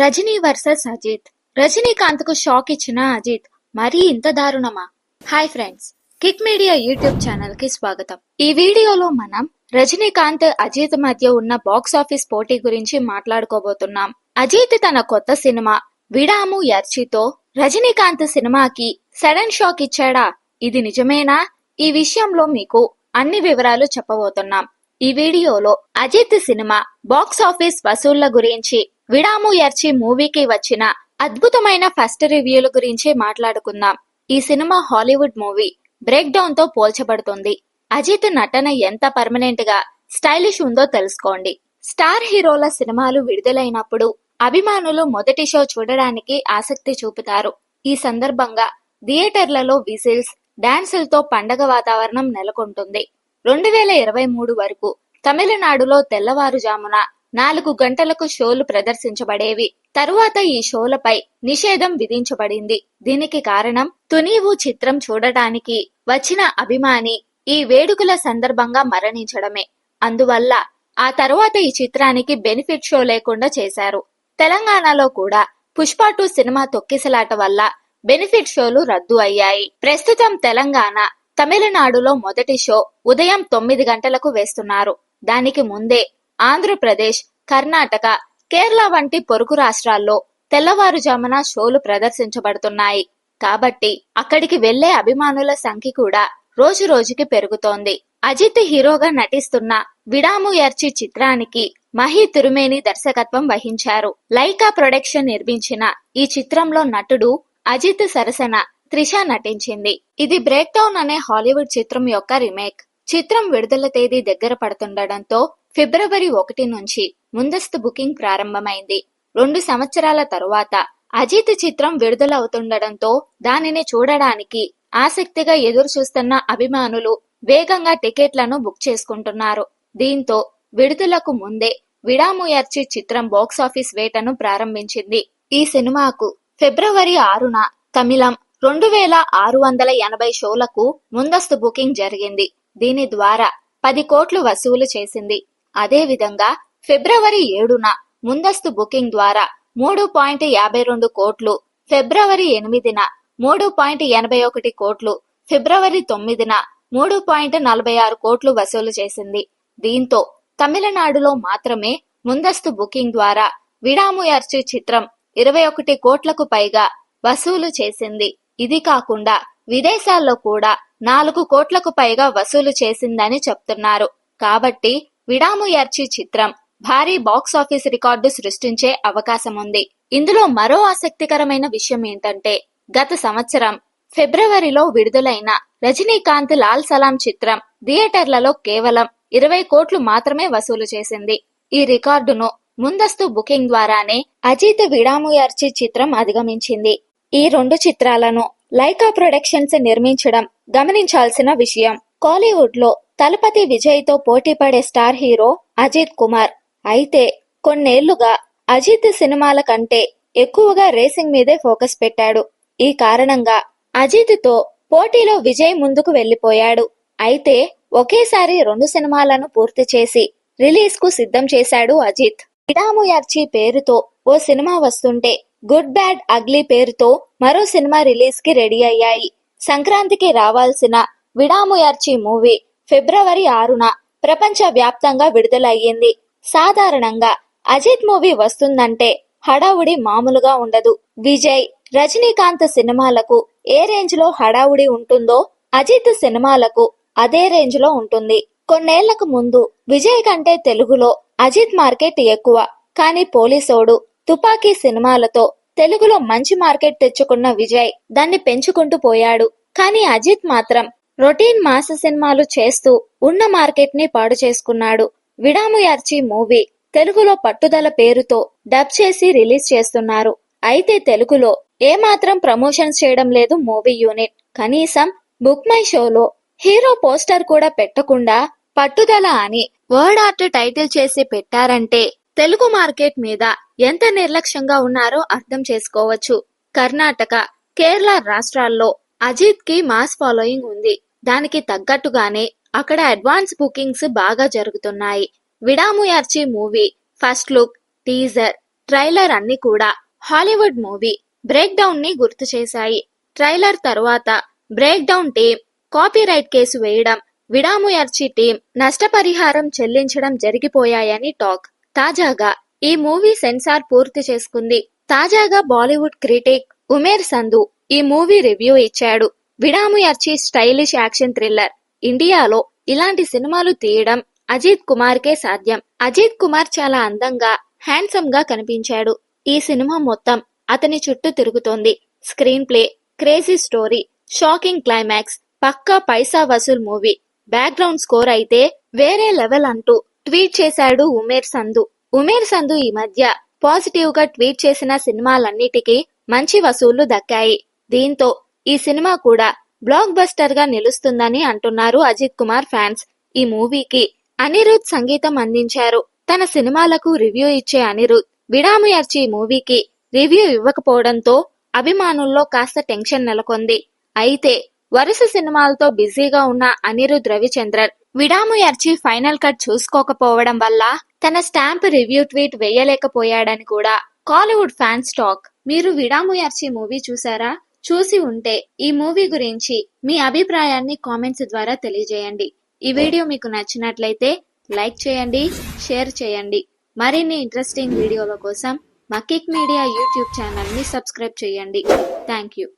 Rajani versus Ajith. రజనీకాంత్కు shock ఇచ్చిన అజిత్ మరీ ఇంత దారుణమా? Hi friends kick media YouTube ఛానల్కి స్వాగతం. ఈ వీడియోలో మనం రజనీకాంత్ అజిత్ మధ్య ఉన్న బాక్స్ ఆఫీస్ పోటీ గురించి మాట్లాడుకోబోతున్నాం. అజిత్ తన కొత్త సినిమా విడాము యర్చితో రజనీకాంత్ సినిమాకి సడన్ షాక్ ఇచ్చాడా? ఇది నిజమేనా? ఈ విషయంలో మీకు అన్ని వివరాలు చెప్పబోతున్నాం. ఈ వీడియోలో అజిత్ సినిమా బాక్స్ ఆఫీస్ వసూళ్ళ గురించి విడాము ఎర్చి మూవీకి వచ్చిన అద్భుతమైన ఫస్ట్ రివ్యూల గురించి మాట్లాడుకుందాం. ఈ సినిమా హాలీవుడ్ మూవీ. బ్రేక్ డౌన్తో పోల్చబడుతుంది. అజిత్ నటన ఎంత పర్మనెంట్గా స్టైలిష్ ఉందో తెలుసుకోండి. స్టార్ హీరోల సినిమాలు విడుదలైనప్పుడు అభిమానులు మొదటి షో చూడడానికి ఆసక్తి చూపుతారు. ఈ సందర్భంగా థియేటర్లలో విజిల్స్ డాన్సులతో పండగ వాతావరణం నెలకొంటుంది. రెండు వేల ఇరవై మూడు వరకు తమిళనాడులో తెల్లవారుజామున నాలుగు గంటలకు షోలు ప్రదర్శించబడేవి. తరువాత ఈ షోలపై నిషేధం విధించబడింది. దీనికి కారణం తునీవు చిత్రం చూడటానికి వచ్చిన అభిమాని ఈ వేడుకల సందర్భంగా మరణించడమే. అందువల్ల ఆ తరువాత ఈ చిత్రానికి బెనిఫిట్ షో లేకుండా చేశారు. తెలంగాణలో కూడా పుష్ప టూ సినిమా తొక్కిసలాట వల్ల బెనిఫిట్ షోలు రద్దు అయ్యాయి. ప్రస్తుతం తెలంగాణ తమిళనాడులో మొదటి షో ఉదయం తొమ్మిది గంటలకు వేస్తున్నారు. దానికి ముందే ఆంధ్రప్రదేశ్ కర్ణాటక కేరళ వంటి పొరుగు రాష్ట్రాల్లో తెల్లవారుజామున షోలు ప్రదర్శించబడుతున్నాయి. కాబట్టి అక్కడికి వెళ్ళే అభిమానుల సంఖ్య కూడా రోజు రోజుకి పెరుగుతోంది. అజిత్ హీరోగా నటిస్తున్న విడాము ఎర్చి చిత్రానికి మహి తిరుమేని దర్శకత్వం వహించారు. లైకా ప్రొడక్షన్ నిర్మించిన ఈ చిత్రంలో నటుడు అజిత్ సరసన త్రిష నటించింది. ఇది బ్రేక్ డౌన్ అనే హాలీవుడ్ చిత్రం యొక్క రీమేక్. చిత్రం విడుదల తేదీ దగ్గర పడుతుండటంతో ఫిబ్రవరి ఒకటి నుంచి ముందస్తు బుకింగ్ ప్రారంభమైంది. రెండు సంవత్సరాల తరువాత అజిత్ చిత్రం విడుదలవుతుండటంతో దానిని చూడడానికి ఆసక్తిగా ఎదురు చూస్తున్న అభిమానులు వేగంగా టికెట్లను బుక్ చేసుకుంటున్నారు. దీంతో విడుదలకు ముందే విడాముయర్చి చిత్రం బాక్సాఫీస్ వేటను ప్రారంభించింది. ఈ సినిమాకు ఫిబ్రవరి ఆరున తమిళం రెండు వేల ఆరు వందల ఎనభై షోలకు ముందస్తు బుకింగ్ జరిగింది. దీని ద్వారా పది కోట్లు వసూలు చేసింది. అదేవిధంగా ఫిబ్రవరి ఏడున ముందస్తు బుకింగ్ ద్వారా మూడు పాయింట్ యాభై రెండు కోట్లు ఫిబ్రవరి ఎనిమిదిన మూడు పాయింట్ ఎనభై ఒకటి కోట్లు ఫిబ్రవరి తొమ్మిదిన మూడు పాయింట్ నలభై ఆరు కోట్లు వసూలు చేసింది. దీంతో తమిళనాడులో మాత్రమే ముందస్తు బుకింగ్ ద్వారా విడాముయర్చి చిత్రం ఇరవై ఒకటి కోట్లకు పైగా వసూలు చేసింది. ఇది కాకుండా విదేశాల్లో కూడా నాలుగు కోట్లకు పైగా వసూలు చేసిందని చెప్తున్నారు. కాబట్టి విడాముయర్చి చిత్రం. భారీ బాక్సాఫీస్ రికార్డు సృష్టించే అవకాశం ఉంది ఇందులో మరో ఆసక్తికరమైన విషయం ఏంటంటే గత సంవత్సరం ఫిబ్రవరిలో విడుదలైన రజనీకాంత్ లాల్ సలాం చిత్రం థియేటర్లలో కేవలం ఇరవై కోట్లు మాత్రమే వసూలు చేసింది. ఈ రికార్డును ముందస్తు బుకింగ్ ద్వారానే అజిత్ విడాముయర్చి చిత్రం అధిగమించింది. ఈ రెండు చిత్రాలను లైకా ప్రొడక్షన్స్ నిర్మించడం గమనించాల్సిన విషయం. కాలీవుడ్లో తలపతి విజయ్తో పోటీపడే స్టార్ హీరో అజిత్ కుమార్. అయితే కొన్నేళ్ళుగా అజిత్ సినిమాల కంటే ఎక్కువగా రేసింగ్ మీదే ఫోకస్ పెట్టాడు. ఈ కారణంగా అజిత్తో పోటీలో విజయ్ ముందుకు వెళ్ళిపోయాడు అయితే ఒకేసారి రెండు సినిమాలను పూర్తి చేసి రిలీజ్కు సిద్ధం చేశాడు అజిత్. ఇడాముయర్చి పేరుతో ఓ సినిమా వస్తుంటే గుడ్ బ్యాడ్ అగ్లీ పేరుతో మరో సినిమా రిలీజ్కి రెడీ అయ్యాయి. సంక్రాంతికి రావాల్సిన విడాముయర్చి మూవీ ఫిబ్రవరి ఆరున ప్రపంచ వ్యాప్తంగా విడుదలయ్యింది. సాధారణంగా అజిత్ మూవీ వస్తుందంటే హడావుడి మామూలుగా ఉండదు. విజయ్ రజనీకాంత్ సినిమాలకు ఏ రేంజ్లో హడావుడి ఉంటుందో అజిత్ సినిమాలకు అదే రేంజ్లో ఉంటుంది. కొన్నేళ్ళకు ముందు విజయ్ కంటే తెలుగులో అజిత్ మార్కెట్ ఎక్కువ. కానీ పోలీసోడు తుపాకీ సినిమాలతో తెలుగులో మంచి మార్కెట్ తెచ్చుకున్న విజయ్ దాన్ని పెంచుకుంటూ పోయాడు. కానీ అజిత్ మాత్రం రొటీన్ మాస సినిమాలు చేస్తూ ఉన్న మార్కెట్ని పాడు చేసుకున్నాడు. విడాముయార్చి మూవీ తెలుగులో పట్టుదల పేరుతో డబ్ చేసి రిలీజ్ చేస్తున్నారు. అయితే తెలుగులో ఏమాత్రం ప్రమోషన్స్ చేయడం లేదు మూవీ యూనిట్. కనీసం బుక్ మై షోలో హీరో పోస్టర్ కూడా పెట్టకుండా పట్టుదల అని వర్డ్ ఆర్ట్ టైటిల్ చేసి పెట్టారంటే తెలుగు మార్కెట్ మీద ఎంత నిర్లక్ష్యంగా ఉన్నారో అర్థం చేసుకోవచ్చు. కర్ణాటక కేరళ రాష్ట్రాల్లో అజిత్కి మాస్ ఫాలోయింగ్ ఉంది. దానికి తగ్గట్టుగానే అక్కడ అడ్వాన్స్ బుకింగ్స్ బాగా జరుగుతున్నాయి. Vidaamuyarchi movie first look teaser trailer అన్ని కూడా హాలీవుడ్ మూవీ బ్రేక్ డౌన్ని గుర్తు చేశాయి. ట్రైలర్ తరువాత break down team copyright case వేయడం విడాముయర్చి టీం నష్టపరిహారం చెల్లించడం జరిగిపోయాయని టాక్. తాజాగా ఈ మూవీ సెన్సార్ పూర్తి చేసుకుంది. తాజాగా బాలీవుడ్ క్రిటిక్ ఉమేర్ సంధు ఈ మూవీ రివ్యూ ఇచ్చాడు. Vidaamuyarchi stylish action thriller. ఇండియాలో ఇలాంటి సినిమాలు తీయడం అజిత్ కుమార్ కే సాధ్యం. అజిత్ కుమార్ చాలా అందంగా హ్యాండ్సమ్గా కనిపించాడు. ఈ సినిమా మొత్తం అతని చుట్టూ తిరుగుతోంది. Screen play crazy story shocking climax పక్కా పైసా వసూల్ మూవీ. బ్యాక్గ్రౌండ్ స్కోర్ అయితే వేరే లెవెల్ అంటూ ట్వీట్ చేశాడు ఉమేర్ సంధు. ఉమేర్ సంధు ఈ మధ్య పాజిటివ్గా ట్వీట్ చేసిన సినిమాలన్నిటికీ మంచి వసూళ్ళు దక్కాయి. దీంతో ఈ సినిమా కూడా బ్లాక్ బస్టర్గా నిలుస్తుందని అంటున్నారు అజిత్ కుమార్ ఫ్యాన్స్. ఈ మూవీకి అనిరుద్ సంగీతం అందించారు. తన సినిమాలకు రివ్యూ ఇచ్చే అనిరుద్. విడాముయర్చి మూవీకి రివ్యూ ఇవ్వకపోవడంతో అభిమానుల్లో కాస్త టెన్షన్ నెలకొంది. అయితే వరుస సినిమాలతో బిజీగా ఉన్న అనిరుద్ రవిచంద్రన్ విడాముయర్చి ఫైనల్ కట్ చూసుకోకపోవడం వల్ల తన స్టాంప్ రివ్యూ ట్వీట్ వేయలేకపోయాడని కూడా కాలీవుడ్ ఫ్యాన్స్ టాక్. మీరు విడాముయర్చి మూవీ చూసారా? చూసి ఉంటే ఈ మూవీ గురించి మీ అభిప్రాయాన్ని కామెంట్స్ ద్వారా తెలియజేయండి. ఈ వీడియో మీకు నచ్చినట్లయితే లైక్ చేయండి షేర్ చేయండి. మరిన్ని ఇంట్రెస్టింగ్ వీడియోల కోసం మా కిక్ మీడియా యూట్యూబ్ ఛానల్ని సబ్స్క్రైబ్ చేయండి. Thank you.